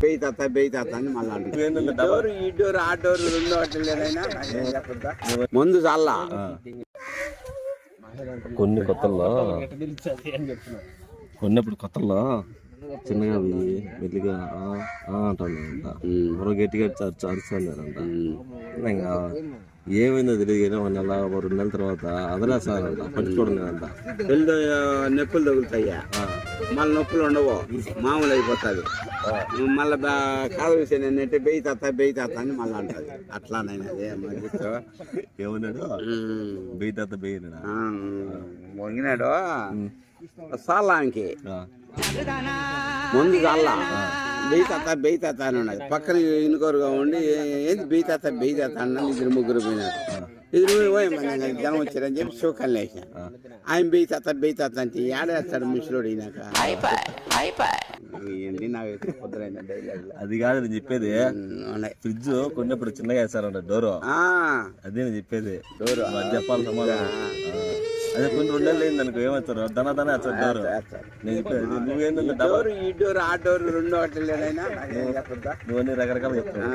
బెయ్యి తాత బెయ్యి తాత అని మళ్ళీ అంటారు. నువ్వేందంటే ఈ డోరు ఈ డోరు ఆ డోరు రెండు చెప్పొద్దా? ముందు చల్లా. కొన్ని కొత్తల్లో కొన్ని ఇప్పుడు కొత్తల్లో చిన్నగా అవి మెల్లిగా ఆ, ఆ అంటాను అంట. మరో గట్టిగా అరుస్తానంట ఇంకా ఏమైందో తెలియదు కానీ ఒక నెల రెండు నెలల తర్వాత అదలేస్తానంట పట్టుకోవడం లేదంట. నొప్పులు తగులుతాయ్యా మళ్ళీ నొప్పులు ఉండవు. మామూలు అయిపోతుంది. మళ్ళీ కాదు విషయం ఏంటంటే బెయ్యి తాత బెయ్యి తాత అని మళ్ళీ అంటది. అట్లానైనా. ఏమన్నాడు. బెయ్యి తాత బెయ్యనాడా వంగినాడు సాలాంకి ముందు చల్లా బెయ్యి తాత బెయ్యి తాత అని ఉన్నది పక్కన ఇనుకోరుగా ఉండి ఏంది బెయ్యి తాత బెయ్యి తాత అన్న ఇద్దరు ముగ్గురు పోయినారు. ఇద్దరు పోయి జనం వచ్చారని చెప్పి షోకల్ లేచిన ఆయన బెయ్యి తాత బెయ్యి తాత అంటే ఏడేస్తాడు మిషలోడు అయినాక ఏంటి నాకు డైలాగ్ అది కాదు నేను చెప్పేది. ఫ్రిడ్జ్ కొన్నప్పుడు చిన్నగా వేస్తారంట డోరు. అదే నేను చెప్పేది. డోరు. అది చెప్పాలి సమాధానం. అదే కొన్ని రెండు నెలలు అయింది అనుకో ఏమవుతారు? దన దన వేస్తారు డోరు నేను చెప్పేది డోరు ఈ డోరు ఆ డోరు రెండు చెప్పొద్దా? నువ్వు అన్ని రకరకాలు చెప్తావు.